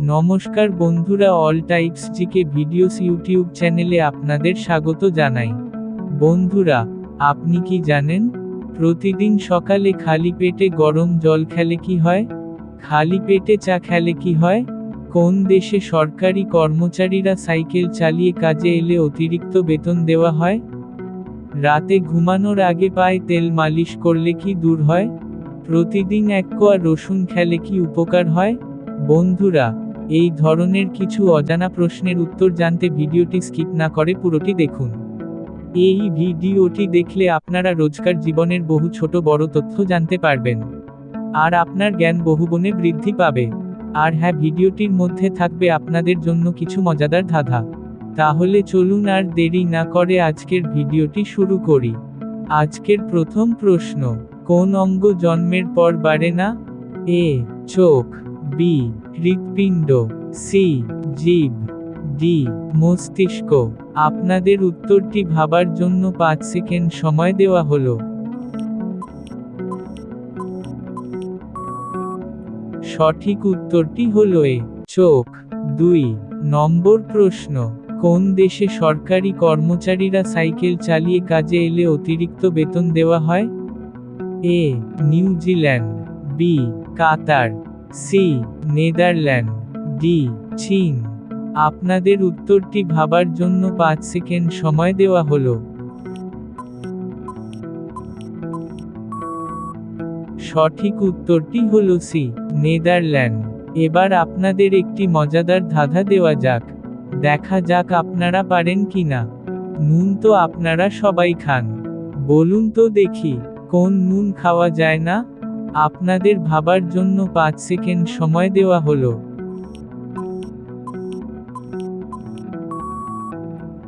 নমস্কার বন্ধুরা all types GK videos YouTube চ্যানেলে আপনাদের স্বাগত জানাই। বন্ধুরা, আপনি কি জানেন? প্রতিদিন সকালে খালি পেটে গরম জল খেলে কি হয়? খালি পেটে চা খেলে কি হয়? কোন দেশে সরকারি কর্মচারীরা সাইকেল চালিয়ে কাজে এলে অতিরিক্ত বেতন দেওয়া হয়? রাতে ঘুমানোর আগে পায়ে তেল মালিশ করলে কি দূর হয়? প্রতিদিন এক কোয়া রসুন খেলে কি উপকার হয়? বন্ধুরা এই ধরনের কিছু অজানা প্রশ্নের উত্তর জানতে ভিডিওটি স্কিপ না করে পুরোটি দেখুন। এই ভিডিওটি দেখলে আপনারা রোজকার জীবনের বহু ছোট বড় তথ্য জানতে পারবেন। আর আপনার জ্ঞান বহুগুণে বৃদ্ধি পাবে। আর হ্যাঁ ভিডিওটির মধ্যে থাকবে আপনাদের জন্য কিছু মজাদার ধাঁধা। তাহলে চলুন আর দেরি না করে আজকের ভিডিওটি শুরু করি। আজকের প্রথম প্রশ্ন, কোন অঙ্গ জন্মের পর বাড়ে না? এ, চোখ। বি হৃৎপিণ্ড সি জীব ডি মস্তিষ্ক আপনাদের উত্তরটি ভাবার জন্য পাঁচ সেকেন্ড সময় দেওয়া হলো। সঠিক উত্তরটি হলো এ। চোখ। দুই। নম্বর প্রশ্ন। কোন দেশে সরকারি কর্মচারীরা সাইকেল চালিয়ে কাজে এলে অতিরিক্ত বেতন দেওয়া হয়? A. New Zealand B. Qatar. C, Netherland, D, চীন। আপনাদের উত্তরটি ভাবার জন্য পাঁচ সেকেন্ড সময় দেওয়া হলো। সঠিক উত্তরটি হল সি, নেদারল্যান্ড। এবার আপনাদের একটি মজাদার ধাঁধা দেওয়া যাক। দেখা যাক আপনারা পারেন কি না নুন তো আপনারা সবাই খান। বলুন তো দেখি, কোন নুন খাওয়া যায় না? আপনাদের ভাবার জন্য পাঁচ সেকেন্ড সময় দেওয়া হলো।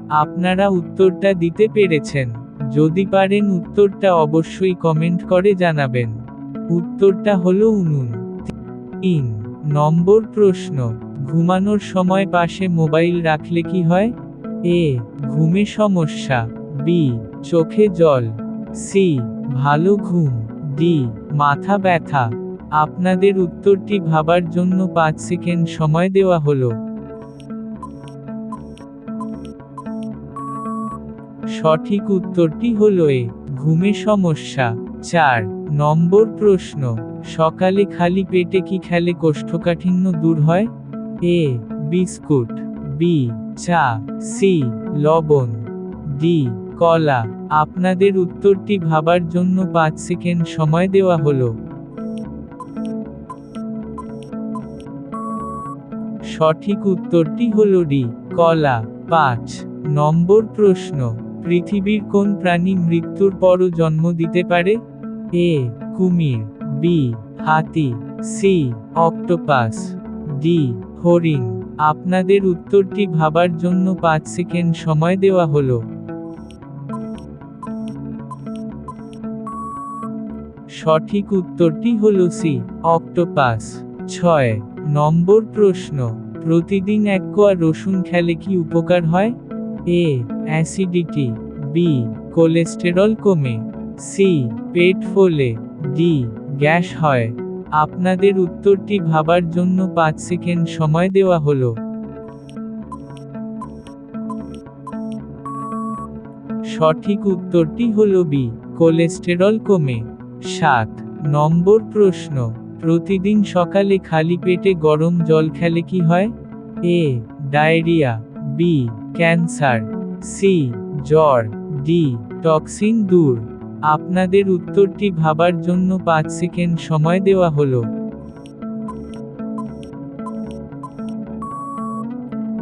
আপনারা উত্তরটা দিতে পেরেছেন। যদি পারেন উত্তরটা অবশ্যই কমেন্ট করে জানাবেন। উত্তরটা হলো উনুন। তিন নম্বর প্রশ্ন, ঘুমানোর সময় পাশে মোবাইল রাখলে কি হয়? এ, ঘুমে সমস্যা। বি, চোখে জল। সি, ভালো ঘুম। ডি মাথা ব্যথা। আপনাদের উত্তরটি ভাবার জন্য পাঁচ সেকেন্ড সময় দেওয়া হলো। সঠিক উত্তরটি হলো এ, ঘুমে সমস্যা। চার, নম্বর প্রশ্ন, সকালে খালি পেটে কি খেলে কোষ্ঠকাঠিন্য দূর হয়? A, biscuit. বি, চা। সি, লবণ। ডি কলা, আপনাদের উত্তরটি ভাবার জন্য পাঁচ সেকেন্ড সময় দেওয়া হলো। সঠিক উত্তরটি হল ডি, কলা। পাঁচ, নম্বর প্রশ্ন, পৃথিবীর কোন প্রাণী মৃত্যুর পরও জন্ম দিতে পারে? এ, কুমির। বি, হাতি। C, octopus. ডি, হরিণ। আপনাদের উত্তরটি ভাবার জন্য পাঁচ সেকেন্ড সময় দেওয়া হলো। সঠিক উত্তরটি হল সি, অক্টোপাস। ছয়, নম্বর প্রশ্ন, প্রতিদিন এক কোয়া রসুন খেলে কি উপকার হয়? A, acidity. বি, কোলেস্টেরল কমে। সি, পেট ফোলে। ডি, গ্যাস হয়। আপনাদের উত্তরটি ভাবার জন্য পাঁচ সেকেন্ড সময় দেওয়া হলো। সঠিক উত্তরটি হল বি, কোলেস্টেরল কমে। সাত। নম্বর প্রশ্ন, প্রতিদিন সকালে খালি পেটে গরম জল খেলে কি হয়? A, diarrhoea, B, cancer, C, জ্বর, ডি, টক্সিন দূর। আপনাদের উত্তরটি ভাবার জন্য পাঁচ সেকেন্ড সময় দেওয়া হলো।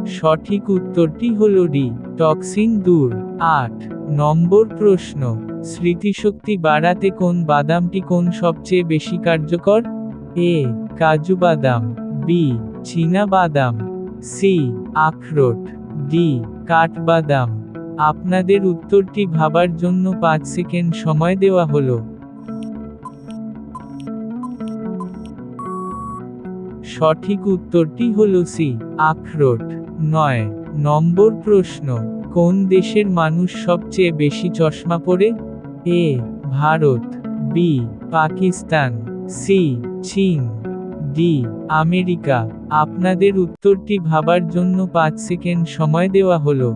সঠিক উত্তরটি হল ডি, টক্সিন দূর। আট। নম্বর প্রশ্ন স্মৃতিশক্তি বাড়াতে কোন বাদামটি কোন সবচেয়ে বেশি কার্যকর? এ, কাজু বাদাম, বি, চীনা বাদাম, সি, আখরোট, ডি কাঠবাদাম আপনাদের উত্তরটি ভাবার জন্য পাঁচ সেকেন্ড সময় দেওয়া হলো। সঠিক উত্তরটি হল সি, আখরোট। নয়, নম্বর প্রশ্ন, কোন দেশের মানুষ সবচেয়ে বেশি চশমা পরে? A, Bharat, B, Pakistan, C, চীন, ডি, আমেরিকা। আপনাদের উত্তরটি ভাবার জন্য পাঁচ সেকেন্ড সময় দেওয়া হলো।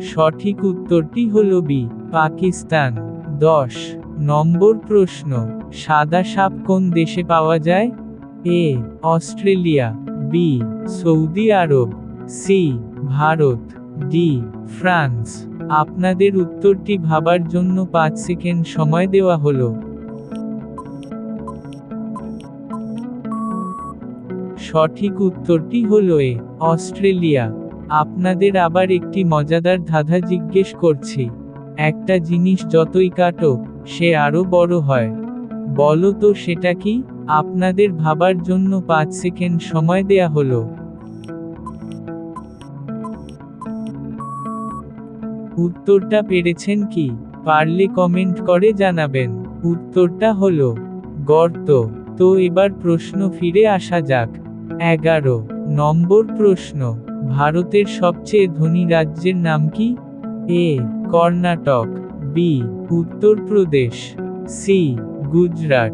সঠিক উত্তরটি হল বি, পাকিস্তান। দশ, নম্বর প্রশ্ন, সাদা সাপ কোন দেশে পাওয়া যায়? A, Australia. B, Saudi Arab. C, Bharat. D, France. আপনাদের উত্তরটি ভাবার জন্য পাঁচ সেকেন্ড সময় দেওয়া হলো। সঠিক উত্তরটি হল এ, অস্ট্রেলিয়া। আপনাদের আবার একটি মজাদার ধাঁধা জিজ্ঞেস করছি। একটা জিনিস যতই কাটো, সে আরও বড় হয়। বলো তো সেটা কি? আপনাদের ভাবার জন্য পাঁচ সেকেন্ড সময় দেয়া হলো। উত্তরটা পেরেছেন কি? পারলে কমেন্ট করে জানাবেন। উত্তরটা হলো, গর্ত। তো এবার প্রশ্ন ফিরে আসা যাক। এগারো, নম্বর প্রশ্ন। ভারতের সবচেয়ে ধনী রাজ্যের নাম কি? A, Karnataka. B, Uttar Pradesh. C, Gujarat.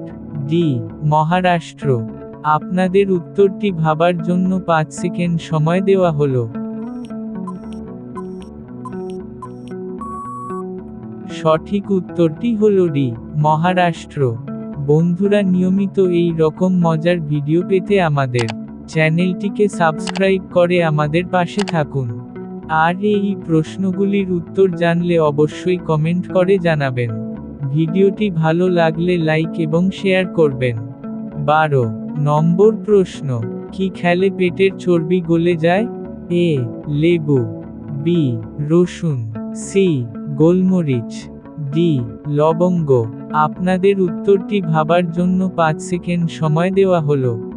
D, Maharashtra. আপনাদের উত্তরটি ভাবার জন্য পাঁচ সেকেন্ড সময় দেওয়া হলো। সঠিক উত্তরটি হল ডি, মহারাষ্ট্র। বন্ধুরা, নিয়মিত এই রকম মজার ভিডিও পেতে আমাদের চ্যানেলটিকে সাবস্ক্রাইব করে আমাদের পাশে থাকুন। আর এই প্রশ্নগুলির উত্তর জানলে অবশ্যই কমেন্ট করে জানাবেন। ভিডিওটি ভালো লাগলে লাইক এবং শেয়ার করবেন। বারো, নম্বর প্রশ্ন, কি খেলে পেটের চর্বি গলে যায়? এ, লেবু, বি, রসুন। সি, গোলমরিচ, ডি, লবঙ্গ। আপনাদের উত্তরটি ভাবার জন্য পাঁচ সেকেন্ড সময় দেওয়া হলো।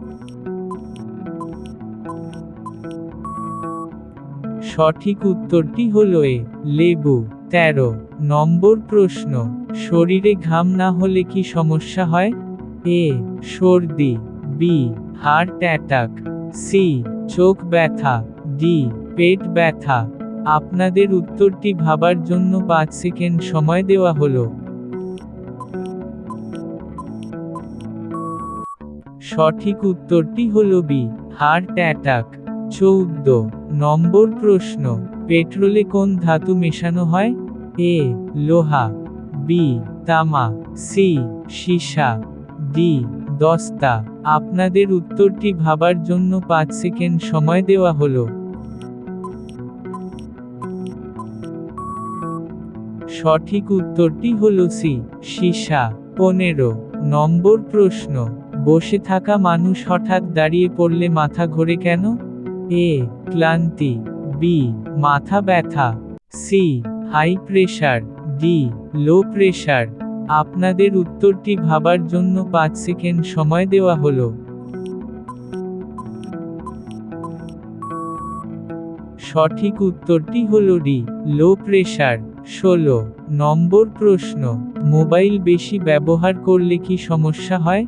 সঠিক উত্তরটি হল এ, লেবু। তেরো, নম্বর প্রশ্ন, শরীরে ঘাম না হলে কি সমস্যা হয়? এ, সর্দি। B, heart attack. সি, চোখ ব্যথা। ডি, পেট ব্যথা। আপনাদের উত্তরটি ভাবার জন্য পাঁচ সেকেন্ড সময় দেওয়া হলো। সঠিক উত্তরটি হল বি, হার্ট অ্যাটাক। চৌদ্দ, নম্বর প্রশ্ন, পেট্রোলে কোন ধাতু মেশানো হয়? এ, লোহা। বি, তামা। সি, সীসা। ডি, দস্তা। আপনাদের উত্তরটি ভাবার জন্য পাঁচ সেকেন্ড সময় দেওয়া হলো। সঠিক উত্তরটি হল সি, সীসা। পনেরো, নম্বর প্রশ্ন, বসে থাকা মানুষ হঠাৎ দাঁড়িয়ে পড়লে মাথা ঘোরে কেন? এ, ক্লান্তি। বি, মাথা ব্যথা। C, high pressure. D, low pressure. আপনাদের উত্তরটি ভাবার জন্য পাঁচ সেকেন্ড সময় দেওয়া হলো। সঠিক উত্তরটি হল ডি, লো প্রেশার। ষোলো, নম্বর প্রশ্ন, মোবাইল বেশি ব্যবহার করলে কি সমস্যা হয়?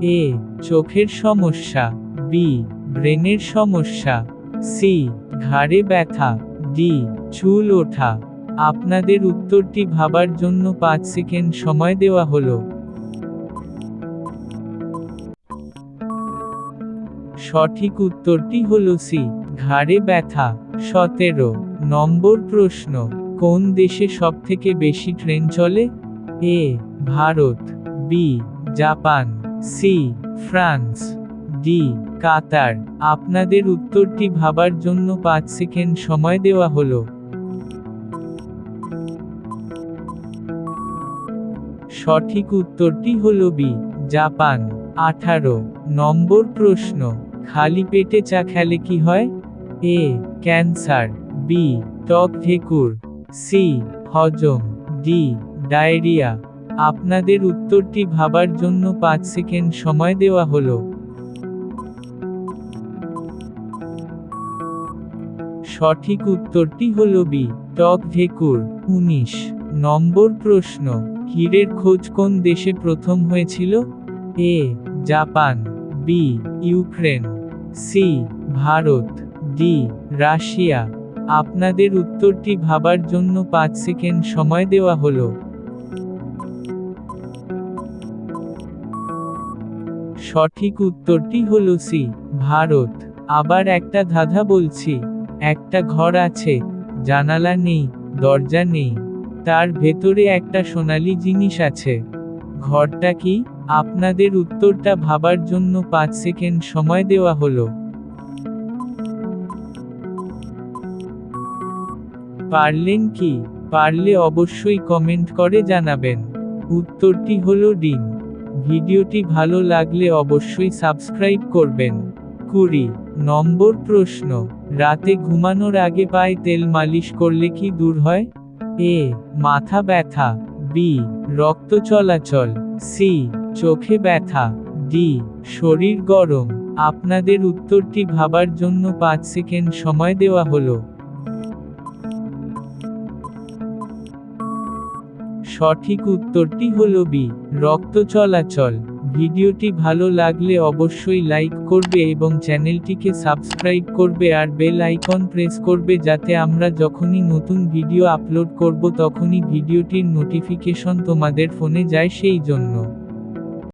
এ, চোখের সমস্যা, বি, ব্রেনের সমস্যা, সি, ঘাড়ে ব্যথা, ডি, চুল ওঠা। আপনাদের উত্তরটি ভাবার জন্য পাঁচ সেকেন্ড সময় দেওয়া হলো। সঠিক উত্তরটি হল সি, ঘাড়ে ব্যথা। সতেরো, নম্বর প্রশ্ন কোন দেশে সবথেকে বেশি ট্রেন চলে? A, Bharat, B, Japan, C, France, D, Qatar. আপনাদের উত্তরটি ভাবার জন্য পাঁচ সেকেন্ড সময় দেওয়া হলো। সঠিক উত্তরটি হল বি, জাপান। আঠারো, নম্বর প্রশ্ন। খালি পেটে চা খেলে কি হয়? এ, ক্যান্সার। বি, টক ঢেকুর। সি, হজম, ডি, ডায়রিয়া। আপনাদের উত্তরটি ভাবার জন্য পাঁচ সেকেন্ড সময় দেওয়া হলো। সঠিক উত্তরটি হল বি, টক ঢেকুর। উনিশ, নম্বর প্রশ্ন হীরের খোঁজ কোন দেশে প্রথম হয়েছিল? A, Japan. B, Ukraine. C, Bharat. D, Russia. আপনাদের উত্তরটি ভাবার জন্য পাঁচ সেকেন্ড সময় দেওয়া হলো। সঠিক উত্তরটি হল সি, ভারত। আবার একটা ধাঁধা বলছি, একটা ঘর আছে, জানালা নেই, দরজা নেই। তার ভেতরে একটা সোনালি জিনিস আছে। ঘরটা কি? আপনাদের উত্তরটা ভাবার জন্য পাঁচ সেকেন্ড সময় দেওয়া হলো। পারলেন কি? পারলে অবশ্যই কমেন্ট করে জানাবেন। উত্তরটি হলো ডিম। ভিডিওটি ভালো লাগলে অবশ্যই সাবস্ক্রাইব করবেন। কুড়ি। নম্বর প্রশ্ন। রাতে ঘুমানোর আগে পায়ে তেল মালিশ করলে কি দূর হয়? এ. মাথা ব্যথা। বি. রক্ত চলাচল। সি. চোখে ব্যথা। ডি. শরীর গরম। আপনাদের উত্তরটি ভাবার জন্য পাঁচ সেকেন্ড সময় দেওয়া হলো। সঠিক উত্তরটি হল বি রক্ত চলাচল। ভিডিওটি ভালো লাগলে অবশ্যই লাইক করবে এবং চ্যানেলটিকে সাবস্ক্রাইব করবে আর বেল আইকন প্রেস করবে যাতে আমরা যখনই নতুন ভিডিও আপলোড করব তখনই ভিডিওটির নোটিফিকেশন তোমাদের ফোনে যায় সেই জন্য।